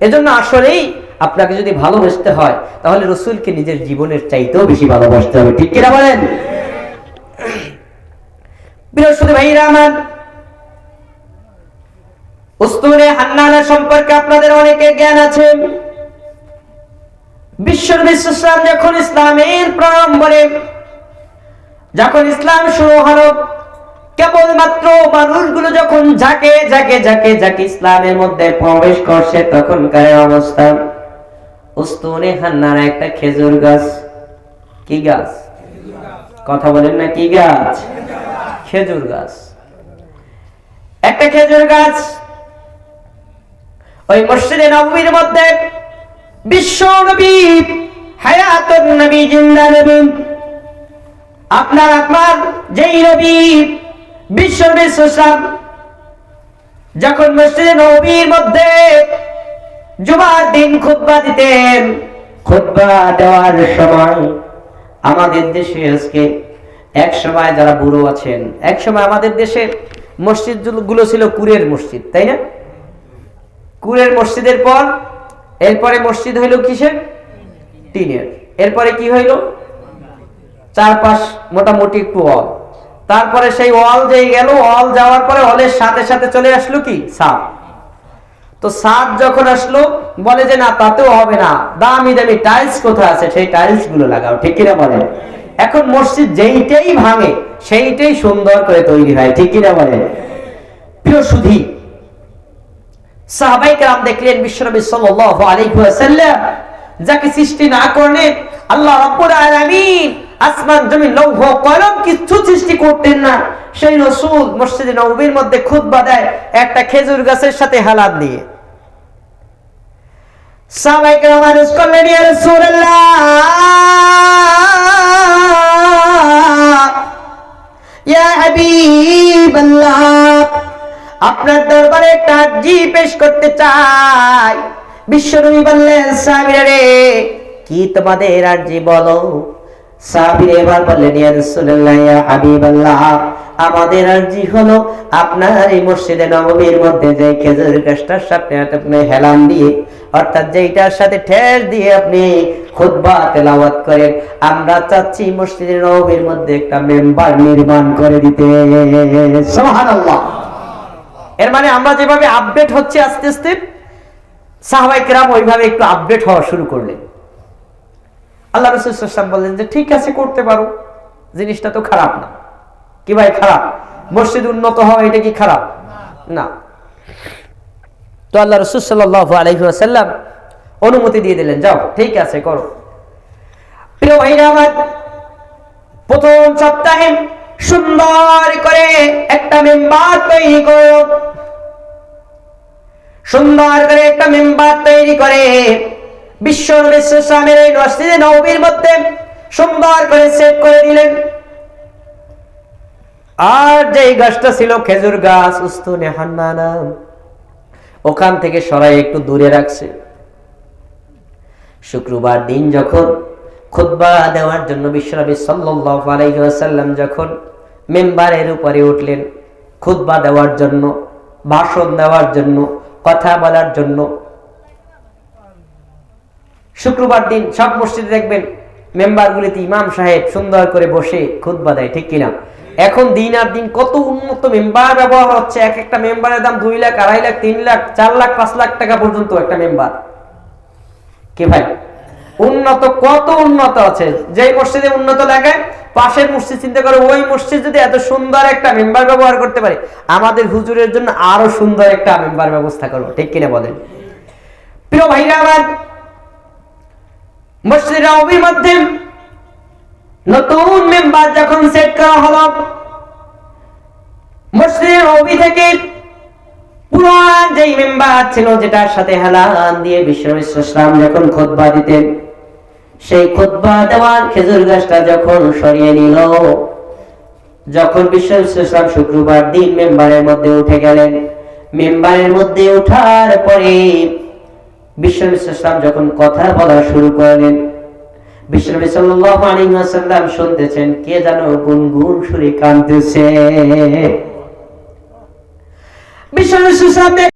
এজন্য আসলেই আপনাকে যদি ভালোবাসতে হয়, তাহলে রসুলকে নিজের জীবনের চাইতেও বেশি ভালোবাসতে হবে। ঠিক কিনা বলেন? বৃহস্পতি ভাইরা আমার, উস্তুনে হান্নানা সম্পর্কে আপনাদের অনেকের জ্ঞান আছে। বিশ্বর ইসলাম যখন ইসলামের প্রারম্ভে যখন ইসলাম শুরু হলো কেবলমাত্র মানুষগুলো যখন ঝাঁকে ঝাঁকে ঝাঁকে ঝাঁকে ইসলামের মধ্যে প্রবেশ করছে, তখনকার অবস্থা। উস্তুনে হান্নার একটা খেজুর গাছ। কি গাছ? কথা বলেন না, কি গাছ? খেজুর গাছ। একটা খেজুর গাছ ওই মসজিদে নবীর মধ্যে বিশ্ব নবী, হায়াতুন নবী জিন্দা নবী। আপনার আপনার, যেই নবী বিশ্ব বিশ্ব যখন মসজিদে নবীর মধ্যে জুমার দিন খুতবা দিতেন, খুতবা দেওয়ার সময় আমাদের দেশে আজকে এক সময় যারা বুড়ো আছেন, এক সময় আমাদের দেশে মসজিদগুলো ছিল কুরের মসজিদ, তাই না? কুরের মসজিদের পর, এরপরে মসজিদ হইল কিসের? টিনের। এরপরে কি হইল? চারপাশ মোটামুটি একটু ওয়াল তারপরে সেই ওয়াল যেই গেল, ওয়াল যাওয়ার পরে ওয়ালের সাথে সাথে চলে আসলো কি? সাপ তো সাপ যখন আসলো, বলে যে না, তাতেও হবে না। দামি দামি টাইলস কোথায় আছে? সেই টাইলসগুলো লাগাও, ঠিক কিনা বলে এখন মসজিদ যেইটাই ভাঙে, সেইটাই সুন্দর করে তৈরি হয়, ঠিক কিনা বলে প্রিয় সুধী, সাহাবাই কালাম দেখলেন বিশ্বনবী সাল্লাল্লাহু আলাইহি ওয়াসাল্লাম, যাকে সৃষ্টি না করলেন আল্লাহ রাব্বুল আলামিন আসমান, জমিন, লৌহ, কলম কিছু সৃষ্টি করতেন না। সেই রসুল মসজিদে নববীর মধ্যে খুতবা দেয়, একটা খেজুর গাছের সাথে হালাত দিয়ে। সাহাবাই কালাম করলেন আপনার দরবারে একটা আর্জি পেশ করতে চাই। বিশ্বনবী বললেন সাবিরা রে, কি তোমাদের আর্জি বলো? সাবির এবার বললেন, ইয়া রাসূলুল্লাহ, ইয়া হাবিবাল্লাহ, আমাদের আর্জি হলো আপনার এই মসজিদে মধ্যে যে খেজুর গাছটার সাথে আপনি হেলান দিয়ে, অর্থাৎ যেইটার সাথে ঠেস দিয়ে আপনি তেলাওয়াত করেন, আমরা চাচ্ছি মসজিদে নববীর মধ্যে একটা মেম্বার নির্মাণ করে দিতে। সুবহানাল্লাহ। এর মানে আমরা যেভাবে আপডেট হচ্ছে আস্তে আস্তে সাহবাই কেরাম ওইভাবে একটু আপডেট হওয়া শুরু করলেন। আল্লাহ রসুলাম বললেন যে, ঠিক আছে, করতে পারো। জিনিসটা তো খারাপ না। কি ভাই, খারাপ? মসজিদ উন্নত হওয়া এটা কি খারাপ? না। তো আল্লাহ রসুল সাল্লাহ আলহিহাসাল্লাম অনুমতি দিয়ে দিলেন, যাও, ঠিক আছে, করো। প্রথম সপ্তাহে সুন্দর করে একটা মেম্বার তৈরি করো। সুন্দর করে একটা মেম্বার তৈরি করে বিশ্ব বিশ্বের এই মসজিদে নবীর মধ্যে সুন্দর করে সেট করে দিলেন। আর যেই গাছটা ছিল খেজুর গাছ উস্তুনে হান্নানা ওখান থেকে সরাই একটু দূরে রাখছে। শুক্রবার দিন যখন দেওয়ার জন্য বিশ্বনবী সাল্লাল্লাহু আলাইহি যখন মেম্বারের উপরে উঠলেন, খুতবা দেওয়ার জন্য, ভাষণ দেওয়ার জন্য, কথা বলার জন্য শুক্রবার দিন সব মসজিদে দেখবেন মেম্বারগুলিতে ইমাম সাহেব সুন্দর করে বসে খুতবা দেয়, ঠিক কিনা? এখন দিন আর দিন কত উন্নত মেম্বার ব্যবহার হচ্ছে, এক একটা মেম্বারের দাম দুই লাখ, আড়াই লাখ, তিন লাখ, চার লাখ, পাঁচ লাখ টাকা পর্যন্ত একটা মেম্বার। কি ভাই? উন্নত, কত উন্নত আছে? যে মসজিদে উন্নত লাগে, পাশের মসজিদ চিন্তা করে, ওই মসজিদ যদি এত সুন্দর একটা মেম্বার ব্যবহার করতে পারে, আমাদের হুজুরের জন্য আরও সুন্দর একটা মেম্বার ব্যবস্থা করব ঠিক কিনা বলেন? প্রিয় ভাইরা আমার মসজিদ মধ্যে নতুন মেম্বার যখন সেট করা হলো, মসজিদ নবী থেকে পুরান যেই মেম্বার ছিল যেটার সাথে হেলান দিয়ে যখন খোদবা দিতেন সেই খোদবা দেওয়ার খেজুর গাছটা যখন সরিয়ে নিল, যখন বিশ্ব ইসলাম শুক্রবার দিন মেম্বারের মধ্যে উঠে গেলেন। মেম্বারের মধ্যে উঠার পরে বিশ্ব সাল্লাম যখন কথা বলা শুরু করলেন বিশ্বনবী সাল্লাল্লাহু আলাইহি ওয়াসাল্লাম শুনতেছেন, কে যেন গুনগুন সুরে কাঁদতেছে। বিশ্বনবী সাল্লাল্লাহু